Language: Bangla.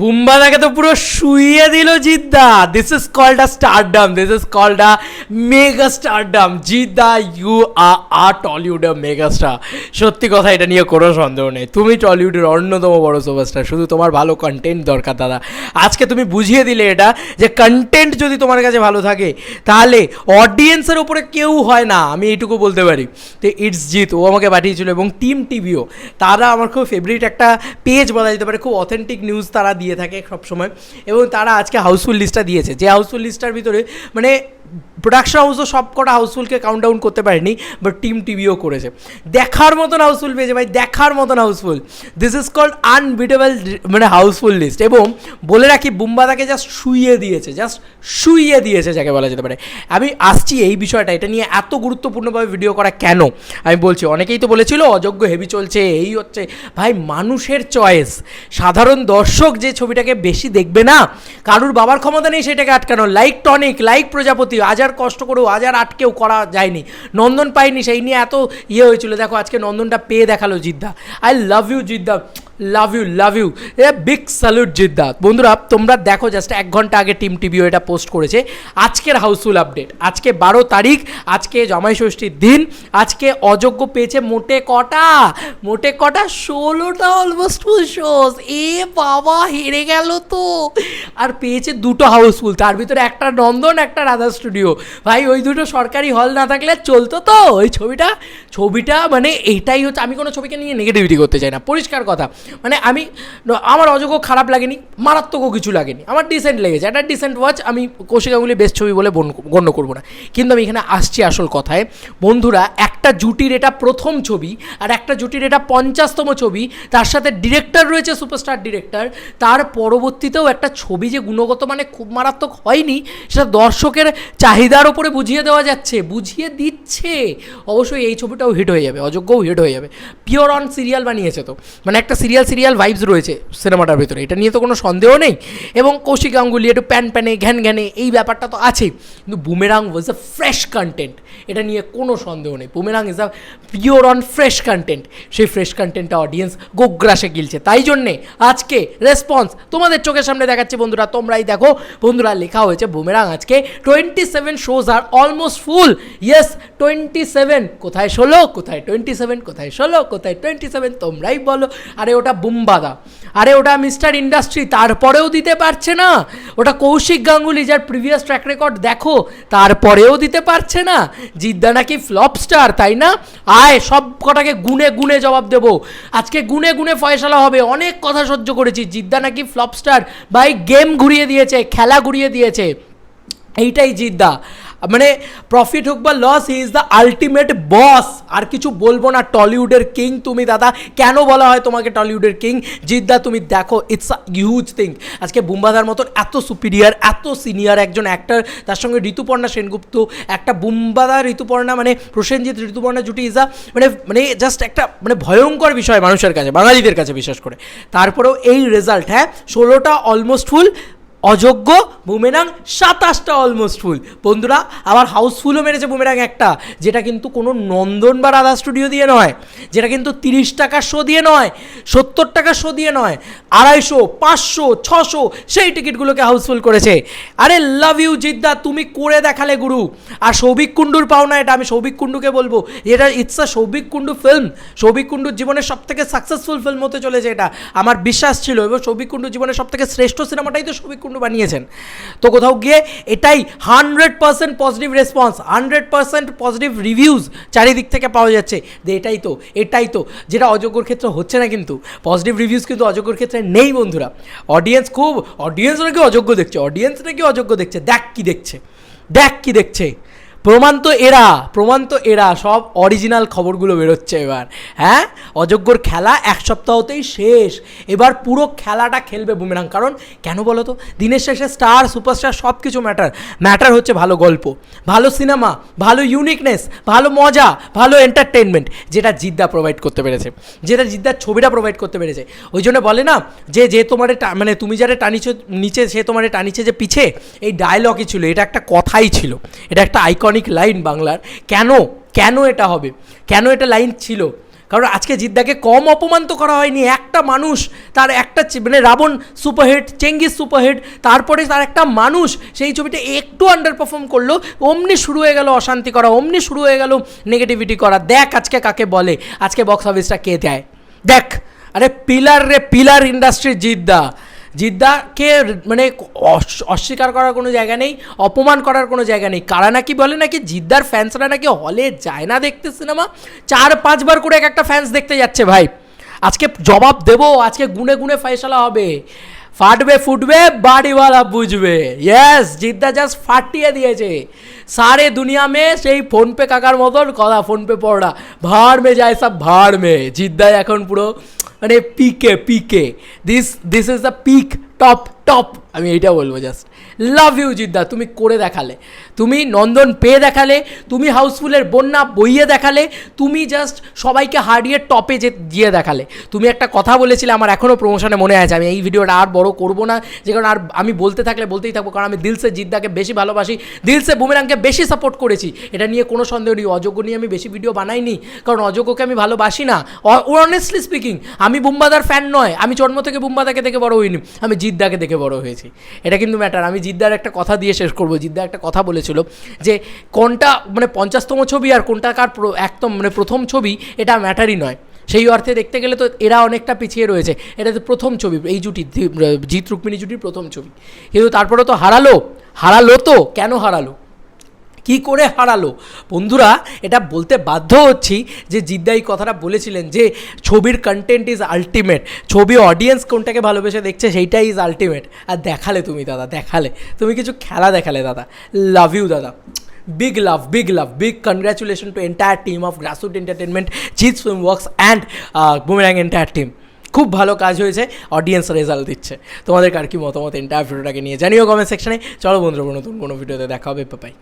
বুম্বাদাকে তো পুরো শুইয়ে দিল Jeddah. This is called a stardom this is called a mega stardom Jeddah you are are টলিউডের মেগা স্টার সত্যি কথা, এটা নিয়ে কোনো সন্দেহ নেই। তুমি টলিউডের অন্যতম বড় সুপারস্টার শুধু তোমার ভালো কন্টেন্ট দরকার, দাদা। আজকে তুমি বুঝিয়ে দিলে এটা যে কন্টেন্ট যদি তোমার কাছে ভালো থাকে, তাহলে অডিয়েন্সের উপরে কেউ হয় না, আমি এইটুকু বলতে পারি। তো ইটস জিত ও আমাকে পাঠিয়েছিল এবং টিম টিভিও তারা আমার খুব ফেভারিট একটা পেজ বলা যেতে পারে, খুব অথেন্টিক নিউজ তারা দিয়ে থাকে সবসময়। এবং তারা আজকে হাউসফুল লিস্টটা দিয়েছে। যে হাউসফুল লিস্টটার ভিতরে মানে প্রোডাকশন হাউসও সব কটা হাউসফুলকে কাউন্ট ডাউন করতে পারেনি বাট টিম টিভিও করেছে। দেখার মতন হাউসফুল পেয়েছে ভাই, দেখার মতন housefull this is called unbeatable মানে হাউসফুল লিস্ট এবং বলে রাখি বুম্বাদাকে জাস্ট শুইয়ে দিয়েছে জাস্ট শুইয়ে দিয়েছে যাকে বলা যেতে পারে। আমি আসছি এই বিষয়টা, এটা নিয়ে এত গুরুত্বপূর্ণভাবে ভিডিও করা কেন? আমি বলছি, অনেকেই তো বলেছিল, অযোগ্য হেভি চলছে, এই হচ্ছে। ভাই, মানুষের চয়েস সাধারণ দর্শক যে ছবিটাকে বেশি দেখবে না, কারুর বাবার ক্ষমতা নেই সেটাকে আটকানো। লাইক টনিক লাইক প্রজাপতি, আজ আর কষ্ট করেও হাজার আটকেও করা যায়নি। নন্দন পাইনি, সেই নিয়ে এত ইয়ে হয়েছিল। দেখো, আজকে নন্দনটা পেয়ে দেখাল জিদ্দা। I love you Jeddah. Love you love you a big salute Jeddah বন্ধুরা, তোমরা দেখো জাস্ট এক ঘণ্টা আগে টিম টিভিও এটা পোস্ট করেছে। আজকের হাউসফুল আপডেট আজকে বারো তারিখ, আজকে জামাই ষষ্ঠীর দিন, আজকে অযোগ্য পেয়েছে মোটে কটা। মোটে কটা ষোলোটা অলমোস্ট ফুল শোজ এ বাবা, হেরে গেল তো। আর পেয়েছে দুটো হাউসফুল তার ভিতরে একটা নন্দন, একটা রাধা স্টুডিও ভাই, ওই দুটো সরকারি হল না থাকলে চলতো তো? ওই ছবিটা ছবিটা মানে এইটাই হচ্ছে, আমি কোনো ছবিকে নিয়ে নেগেটিভিটি করতে চাই না। পরিষ্কার কথা। মানে আমি আমার অযোগ্য খারাপ লাগেনি মারাত্মকও কিছু লাগেনি। আমার ডিসেন্ট লেগেছে, একটা ডিসেন্ট ওয়াচ আমি কৌশিক গাঙ্গুলি বেস্ট ছবি বলে গণ্য করব না। কিন্তু আমি এখানে আসছি আসল কথায়। বন্ধুরা, একটা জুটির এটা প্রথম ছবি, আর একটা জুটির এটা পঞ্চাশতম ছবি, তার সাথে ডিরেক্টর রয়েছে সুপারস্টার ডিরেক্টর তার পরবর্তীতেও একটা ছবি যে গুণগত মানে খুব মারাত্মক হয়নি, সেটা দর্শকের চাহিদার ওপরে বুঝিয়ে দেওয়া যাচ্ছে, বুঝিয়ে দিচ্ছে। অবশ্যই এই ছবিটাও হিট হয়ে যাবে, অযোগ্যও হিট হয়ে যাবে। পিওর অন সিরিয়াল বানিয়েছে তো। মানে একটা সিরিয়াল সিরিয়াল সিরিয়াল ভাইবস রয়েছে সিনেমাটার ভিতরে। এটা নিয়ে তো কোনো সন্দেহ নেই। এবং কৌশিক গাঙ্গুলি একটু প্যান প্যানে, ঘ্যান ঘ্যানে, এই ব্যাপারটা তো আছেই। কিন্তু boomerang was a fresh content এটা নিয়ে কোনো সন্দেহ নেই। Boomerang is a pure on fresh content সেই ফ্রেশ কন্টেন্টটা অডিয়েন্স গোগ্রাসে গিলছে। তাই জন্যে আজকে রেসপন্স তোমাদের চোখের সামনে দেখাচ্ছে বন্ধুরা। তোমরাই দেখো। বন্ধুরা, লেখা হয়েছে বুমেরাং আজকে টোয়েন্টি সেভেন শোজ আর almost full yes twenty seven কোথায় ষোলো? কোথায় টোয়েন্টি সেভেন কোথায় ষোলো? কোথায় টোয়েন্টি সেভেন তোমরাই বলো। আরে, ওটা বুম্বাদা। আরে ওটা মিস্টার ইন্ডাস্ট্রি, তারপরেও দিতে পারছে না। ওটা কৌশিক গাঙ্গুলি, যার প্রিভিয়াস ট্র্যাক রেকর্ড দেখো, তারপরেও দিতে পারছে না। জিদ্দা নাকি ফ্লপ স্টার তাই না? আয়, সব কটাকে গুনে গুনে জবাব দেবো। আজকে গুনে গুনে ফয়সালা হবে, অনেক কথা সহ্য করেছি। জিদ্দা নাকি ফ্লপ স্টার ভাই গেম ঘুরিয়ে দিয়েছে, খেলা ঘুরিয়ে দিয়েছে। এইটাই জিদ্দা। মানে প্রফিট হোক বা loss he is the ultimate boss আর কিছু বলব না টলিউডের কিং তুমি, দাদা। কেন বলা হয় তোমাকে টলিউডের কিং জিদ্দা, তুমি দেখো ইটস আ হিউজ থিং আজকে বুম্বাদার মতন এত সুপিরিয়ার এত সিনিয়র একজন অ্যাক্টার তার সঙ্গে ঋতুপর্ণা সেনগুপ্ত, একটা বুম্বাদা ঋতুপর্ণা মানে প্রসেনজিৎ ঋতুপর্ণা জুটি ইজ আ মানে মানে জাস্ট একটা মানে ভয়ঙ্কর বিষয় মানুষের কাছে, বাঙালিদের কাছে বিশেষ করে। তারপরেও এই রেজাল্ট হ্যাঁ ষোলোটা অলমোস্ট ফুল অযোগ্য বুমেরাং সাতাশটা অলমোস্ট ফুল বন্ধুরা, আবার হাউসফুলও মেরেছে বুমেরাং একটা, যেটা কিন্তু কোনো নন্দন বা রাধা স্টুডিও দিয়ে নয়। যেটা কিন্তু তিরিশ টাকার শো দিয়ে নয়, সত্তর টাকার শো দিয়ে নয়, আড়াইশো, পাঁচশো, ছশো, সেই টিকিটগুলোকে হাউসফুল করেছে। আরে লাভ ইউ জিদ্দা, তুমি করে দেখালে গুরু। আর সৌভিক কুণ্ডুর পাওনা এটা, আমি সৌভিক কুণ্ডুকে বলব। এটা it's a Souvik Kundu film Souvik কুণ্ডুর জীবনের সব থেকে সাকসেসফুল ফিল্ম হতে চলেছে এটা। আমার বিশ্বাস ছিল, এবং সৌভিক কুণ্ডুর জীবনের সব থেকে শ্রেষ্ঠ সিনেমাটাই তো সৌভিক কুণ্ডু বানিয়েছেন। তো কোথাও গিয়ে এটাই hundred percent positive response hundred percent positive reviews চারিদিক থেকে পাওয়া যাচ্ছে। যে এটাই তো এটাই তো, যেটা অযোগ্যর ক্ষেত্রে হচ্ছে না কিন্তু পজিটিভ রিভিউজ কিন্তু অযোগ্যর ক্ষেত্রে নেই বন্ধুরা। অডিয়েন্স খুব অডিয়েন্স নাকি অযোগ্য দেখছে অডিয়েন্স নাকি অযোগ্য দেখছে, দেখ কি দেখছে, দেখ কি দেখছে। প্রমাণ তো এরা, প্রমাণ তো এরা, সব অরিজিনাল খবরগুলো বেরোচ্ছে এবার হ্যাঁ? অযোগ্যর খেলা এক সপ্তাহতেই শেষ, এবার পুরো খেলাটা খেলবে বুমেরাং, কারণ কেন বলো তো? দিনের শেষে স্টার সুপারস্টার সব কিছু ম্যাটার ম্যাটার হচ্ছে ভালো গল্প, ভালো সিনেমা ভালো ইউনিকনেস ভালো মজা, ভালো এন্টারটেনমেন্ট যেটা জিদ্দা প্রোভাইড করতে পেরেছে, যেটা জিদ্দার ছবিটা প্রোভাইড করতে পেরেছে। ওই জন্য বলে না যে যে তোমার মানে তুমি যারা টানিছো, নিচে, সে তোমার টানিছে যে পিছে, এই ডায়লগই ছিল, এটা একটা কথাই ছিল, এটা একটা আইকনিক লাইন বাংলার। কেন? কেন এটা হবে? কেন এটা লাইন ছিল? কারণ আজকে জিদ্দাকে কম অপমান তো করা হয়নি। একটা মানুষ, তার একটা মানে রাবণ সুপারহিট, চেঙ্গিস সুপারহিট, তারপরে তার একটা মানুষ, সেই ছবিটা একটু আন্ডার পারফর্ম করল। অমনি শুরু হয়ে গেল অশান্তি করা, অমনি শুরু হয়ে গেল নেগেটিভিটি করা। দেখ আজকে কাকে বলে। আজকে বক্স অফিসটা কে দেয়? দেখ। আরে পিলার রে পিলার ইন্ডাস্ট্রির জিদ্দা। জিদ্দাকে মানে অস্বীকার করার কোনো জায়গা নেই, অপমান করার কোনো জায়গা নেই। কারা নাকি বলে নাকি জিদ্দার ফ্যান্সরা নাকি হলে যায় না দেখতে সিনেমা চার, পাঁচবার করে এক একটা ফ্যান্স দেখতে যাচ্ছে ভাই। আজকে জবাব দেবো, আজকে গুনে গুনে ফয়সলা হবে। ফাটবে, ফুটবে, বাড়িওয়ালা বুঝবে। ইয়েস জিদ্দা জাস্ট ফাটিয়ে দিয়েছে। সারে দুনিয়া মে সেই ফোনপে কাকার মতন কথা ফোনপে পড়া। ভাড় মে যায় সব, ভাড় মে। জিদ্দা এখন পুরো মানে peak peak this this is the peak top top আমি এইটা বলব জাস্ট লাভ ইউ জিদ্দা, তুমি করে দেখালে। তুমি নন্দন পেয়ে দেখালে, তুমি হাউসফুলের বন্যা বইয়ে দেখালে, তুমি জাস্ট সবাইকে হারিয়ে টপে যে দিয়ে দেখালে। তুমি একটা কথা বলেছিলে, আমার এখনও প্রমোশনে মনে আছে, আমি এই ভিডিওটা আর বড় করব না, যে কারণ আর আমি বলতে থাকলে বলতেই থাকব, কারণ আমি দিলসে জিদ্দাকে বেশি ভালোবাসি, দিলসে বুমেরাংকে বেশি সাপোর্ট করেছি। এটা নিয়ে কোনো সন্দেহ নেই, অযোগ্য নিয়ে আমি বেশি ভিডিও বানাইনি, কারণ অযোগ্যকে আমি ভালোবাসি না। অনেস্টলি স্পিকিং আমি বুম্বাদার ফ্যান নয়, আমি জন্ম থেকে বুম্বাদাকে দেখে বড় হইনি, আমি জিদ্দাকে দেখে বড় হয়েছি। এটা কিন্তু ম্যাটার আমি জিদ্দার একটা কথা দিয়ে শেষ করব। জিদ্দা একটা কথা বলেছিল যে, কোনটা মানে পঞ্চাশতম ছবি আর কোনটাকার প্র- একদম মানে প্রথম ছবি, এটা ম্যাটারই নয়। সেই অর্থে দেখতে গেলে তো এরা অনেকটা পিছিয়ে রয়েছে। এটা তো প্রথম ছবি, এই জুটি জিৎ রুক্মিণী জুটির প্রথম ছবি। কিন্তু তারপরে তো হারালো? হারালো তো? কেন হারালো? কি করে হারালো? বন্ধুরা, এটা বলতে বাধ্য হচ্ছি যে জিদ্দা এই কথাটা বলেছিলেন যে ছবির কন্টেন্ট ইজ আলটিমেট ছবি অডিয়েন্স কোনটাকে ভালোবেসে দেখছে সেইটাই ইজ আলটিমেট আর দেখালে তুমি দাদা, দেখালে। তুমি কিছু খেলা দেখালে দাদা। লাভ ইউ দাদা। Big love big love big congratulation to entire team of grassroot entertainment Jeet film works and boomerang entire team খুব ভালো কাজ হয়েছে অডিয়েন্স রেজাল্ট দিচ্ছে। তোমাদের কার কি মতামত? এন্টায়ার ভিডিওটাকে নিয়ে জানিও কমেন্ট সেকশনে চলো বন্ধুরা, নতুন কোনো ভিডিওতে দেখা হবে পাই